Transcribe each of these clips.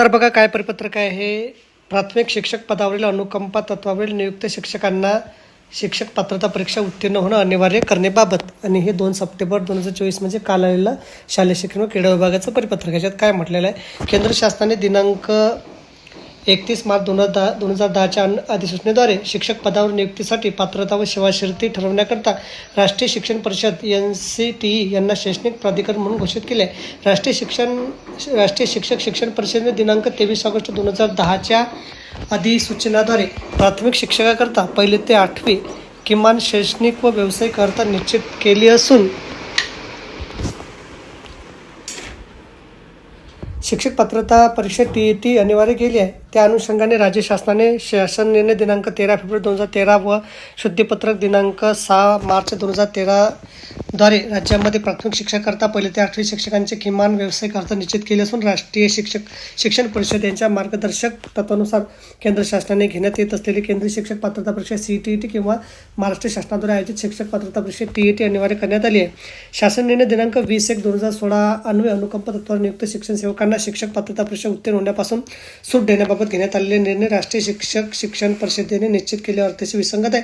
तर बघा काय परिपत्रक आहे. हे प्राथमिक शिक्षक पदावरील अनुकंपा तत्वावरील नियुक्त शिक्षकांना शिक्षक पात्रता परीक्षा उत्तीर्ण होणं अनिवार्य करण्याबाबत आणि हे दोन सप्टेंबर दोन हजार चोवीस म्हणजे काल आलेलं शालेय शिक्षण व क्रीडा विभागाचं परिपत्रक याच्यात काय म्हटलेलं आहे? केंद्र शासनाने दिनांक एकतीस मार्च दोन हजार दहा दोन हजार दहाच्या अधिसूचनेद्वारे शिक्षक पदावर नियुक्तीसाठी पात्रता व सेवाशिर्ती ठरवण्याकरता राष्ट्रीय शिक्षण परिषद एन सी टी ई यांना शैक्षणिक प्राधिकरण म्हणून घोषित केले. आहे राष्ट्रीय शिक्षण राष्ट्रीय शिक्षक शिक्षण परिषदेने दिनांक तेवीस ऑगस्ट दोन हजार दहाच्या अधिसूचनाद्वारे प्राथमिक शिक्षकाकरता पहिले ते आठवी किमान शैक्षणिक व व्यावसायिक अर्थ निश्चित केली असून शिक्षक पात्रता परीक्षा टी ई टी अनिवार्य केली आहे. त्या अनुषंगाने राज्य शासनाने शासन निर्णय दिनांक तेरा फेब्रुवारी दोन हजार तेरा व शुद्धीपत्रक दिनांक सहा मार्च दोन हजार तेरा द्वारे राज्यामध्ये प्राथमिक शिक्षकाकरता पहिले ते आठवी शिक्षकांचे किमान व्यावसायिक अर्थ निश्चित केले असून राष्ट्रीय शिक्षक शिक्षण परिषद यांच्या मार्गदर्शक तत्वानुसार केंद्र शासनाने घेण्यात येत असलेली केंद्रीय शिक्षक पात्रता परीक्षा सी टी ई टी किंवा महाराष्ट्र शासनाद्वारे आयोजित शिक्षक पात्रता परीक्षा टी ई टी अनिवार्य करण्यात आली आहे. शासन निर्णय दिनांक वीस एक दोन हजार सोळा अन्वय अनुकंप तत्वावर नियुक्त शिक्षण सेवकांना शिक्षक पात्रता परीक्षा उत्तीर्ण होण्यापासून सूट देण्याबाबत घेण्यात आलेले निर्णय राष्ट्रीय शिक्षक शिक्षण परिषदेने निश्चित केले अर्थाशी विसंगत आहे.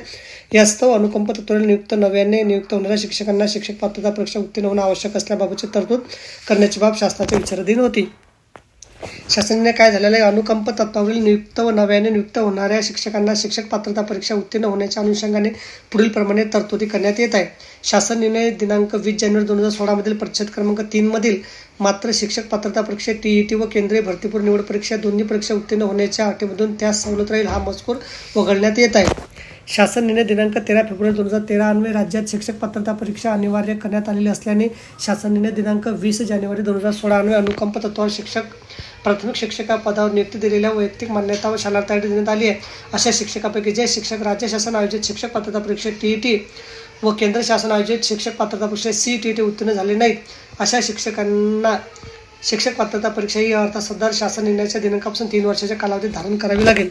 यास्तव अनुकंप तत्वावर नियुक्त नव्याने नियुक्त होणाऱ्या शिक्षकांना शिक्षक पात्रता परीक्षा उत्तीर्ण होणं आवश्यक असल्याबाबतची तरतूद करण्याची बाब शासनाच्या विचाराधीन होती. शासनाने काय झालेलं आहे? अनुकंप तत्वावरील नियुक्त व नव्याने नियुक्त होणाऱ्या शिक्षकांना शिक्षक पात्रता परीक्षा उत्तीर्ण होण्याच्या अनुषंगाने पुढील प्रमाणे तरतुदी करण्यात येत आहे. शासन निर्णय दिनांक वीस जानेवारी दोन हजार सोळामधील परिच्छेद क्रमांक तीनमधील मात्र शिक्षक पात्रता परीक्षा टी ई टी व केंद्रीय भरतीपूर्व निवड परीक्षा दोन्ही परीक्षा उत्तीर्ण होण्याच्या अटीमधून त्यास सवलत राहील हा मजकूर वगळण्यात येत आहे. शासन निर्णय दिनांक तेरा फेब्रुवारी दोन हजार तेरा अन्वये राज्यात शिक्षक पात्रता परीक्षा अनिवार्य करण्यात आलेली असल्याने शासन निर्णय दिनांक वीस जानेवारी दोन हजार सोळा अन्वये अनुकंप तत्वावर शिक्षक प्राथमिक शिक्षका पदावर नियुक्ती दिलेल्या वैयक्तिक मान्यता व शालार्थ देण्यात आली आहे. अशा शिक्षकापैकी जे शिक्षक राज्य शासन आयोजित शिक्षक पात्रता परीक्षा टी ई टी व केंद्र शासन आयोजित शिक्षक पात्रता परीक्षा सी टी टी उत्तीर्ण झाले नाहीत. अशा शिक्षकांना शिक्षक पात्रता परीक्षा ही अर्थात सदर शासन निर्णयाच्या दिनांकापासून तीन वर्षाच्या कालावधीत धारण करावी लागेल.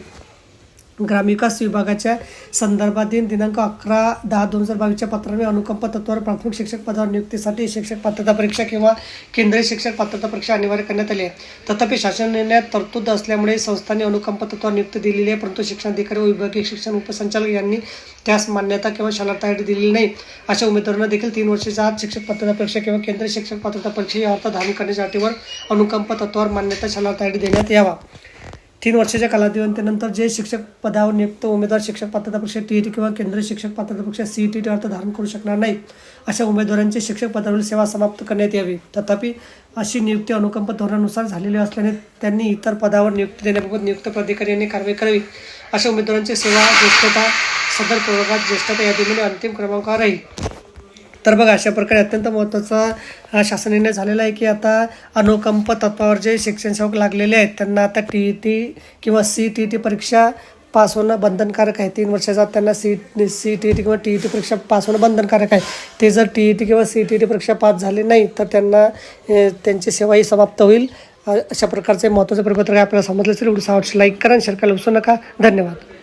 ग्रामविकास विभागाच्या संदर्भातील दिनांक अकरा दहा दोन हजार बावीसच्या पत्राने अनुकंप तत्वावर प्राथमिक शिक्षक पदावर नियुक्तीसाठी शिक्षक पात्रता परीक्षा किंवा केंद्रीय शिक्षक पात्रता परीक्षा अनिवार्य करण्यात आली आहे. तथापि शासन निर्णयात तरतूद असल्यामुळे संस्थांनी अनुकंप तत्वावर नियुक्ती दिलेली आहे परंतु शिक्षणाधिकारी व विभागीय शिक्षण उपसंचालक यांनी त्यास मान्यता किंवा शालार्थ दिलेली नाही. अशा उमेदवारांना देखील तीन वर्षाच्या आत शिक्षक पात्रता परीक्षा किंवा केंद्रीय शिक्षक पात्रता परीक्षा या अर्थ धारण करण्याच्या अटीवर अनुकंप तत्वावर मान्यता शालार्थ देण्यात यावा. तीन वर्षाच्या कालावधीनंतर जे शिक्षक पदावर नियुक्त उमेदवार शिक्षक पात्रता परीक्षा टी टी किंवा केंद्रीय शिक्षक पात्रता परीक्षा सी टी टी अर्थ धारण करू शकणार नाहीत अशा उमेदवारांची शिक्षक पदावरील सेवा समाप्त करण्यात यावी. तथापि अशी नियुक्ती अनुकंप धोरणानुसार झालेली असल्याने त्यांनी इतर पदावर नियुक्ती देण्याबाबत नियुक्त प्राधिकारी यांनी कारवाई करावी. अशा उमेदवारांची सेवा ज्येष्ठता सदर प्रवर्गात ज्येष्ठता यादीमध्ये अंतिम क्रमांकावर राहील. तर बघा अशा प्रकारे अत्यंत महत्त्वाचा शासन निर्णय झालेला आहे की आता अनुकंप तत्वावर जे शिक्षण सेवक लागलेले आहेत त्यांना आता टी ई टी किंवा सी टी टी परीक्षा पास होणं बंधनकारक आहे. तीन वर्षाचा त्यांना सी सी टी टी किंवा टी ई टी परीक्षा पास होणं बंधनकारक आहे. ते जर टी ई टी किंवा सी टी टी परीक्षा पास झाले नाही तर त्यांना त्यांची सेवाही समाप्त होईल. अशा प्रकारचे महत्त्वाचे परिपत्रक आपल्याला समजलं असेल एवढं आवडचं लाईक करा आणि शेअर करायला विसरू नका. धन्यवाद.